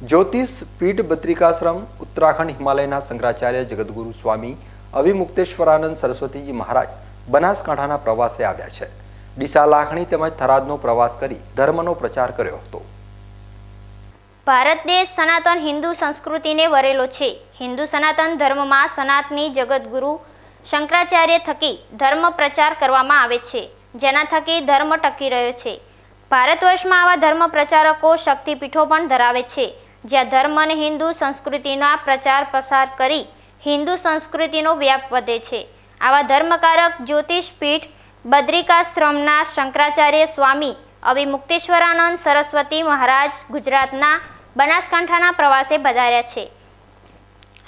જ્યોતિષ પીઠ બદ્રિકાશ્રમ, ઉત્તરાખંડ હિમાલયના શંકરાચાર્ય જગદગુરુ સ્વામી, અવિમુક્તેશ્વરાનંદ સરસ્વતીજી મહારાજ બનાસકાંઠાના પ્રવાસે આવ્યા છે. ડીસા લાખણી તેમજ થરાદનો પ્રવાસ કરી ધર્મનો પ્રચાર કર્યો હતો. ભારત દેશ સનાતન હિન્દુ સંસ્કૃતિને વરેલો છે. હિન્દુ સનાતન ધર્મમાં સનાતની જગતગુરુ શંકરાચાર્ય થકી ધર્મ પ્રચાર કરવામાં આવે છે, જેના થકી ધર્મ ટકી રહ્યો છે. ભારત વર્ષમાં આવા ધર્મ પ્રચારકો શક્તિપીઠો પણ ધરાવે છે. જ્યાં ધર્મ અને હિન્દુ સંસ્કૃતિના પ્રચાર પ્રસાર કરી હિન્દુ સંસ્કૃતિનો વ્યાપ વધે છે. આવા ધર્મકારક જ્યોતિષ પીઠ બદ્રિકાશ્રમના શંકરાચાર્ય સ્વામી અવિમુક્તેશ્વરાનંદ સરસ્વતી મહારાજ ગુજરાતના બનાસકાંઠાના પ્રવાસે પધાર્યા છે.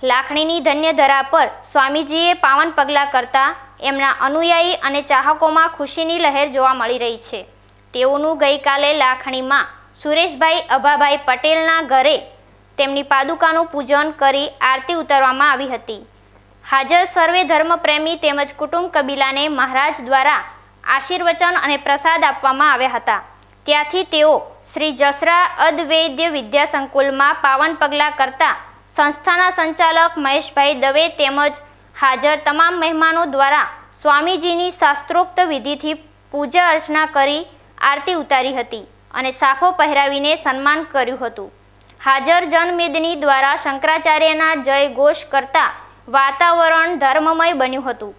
લાખણીની ધન્ય ધરા પર સ્વામીજીએ પાવન પગલાં કરતા એમના અનુયાયી અને ચાહકોમાં ખુશીની લહેર જોવા મળી રહી છે. તેઓનું ગઈકાલે લાખણીમાં સુરેશભાઈ અભાભાઈ પટેલના ઘરે તેમની પાદુકાનું પૂજન કરી આરતી ઉતારવામાં આવી હતી. હાજર સર્વે ધર્મપ્રેમી તેમજ કુટુંબ કબીલાને મહારાજ દ્વારા આશીર્વચન અને પ્રસાદ આપવામાં આવ્યા હતા. ત્યાંથી તેઓ શ્રી જસરા અદ્વૈદ્ય વિદ્યા સંકુલમાં પાવન પગલાં કરતા સંસ્થાના સંચાલક મહેશભાઈ દવે તેમજ હાજર તમામ મહેમાનો દ્વારા સ્વામીજીની શાસ્ત્રોક્ત વિધિથી પૂજા અર્ચના કરી આરતી ઉતારી હતી. અને સાફો પહેરાવીને સન્માન કર્યું હતું. હાજર જનમેદની દ્વારા શંકરાચાર્યના જય ઘોષ કરતા વાતાવરણ ધર્મમય બન્યું હતું.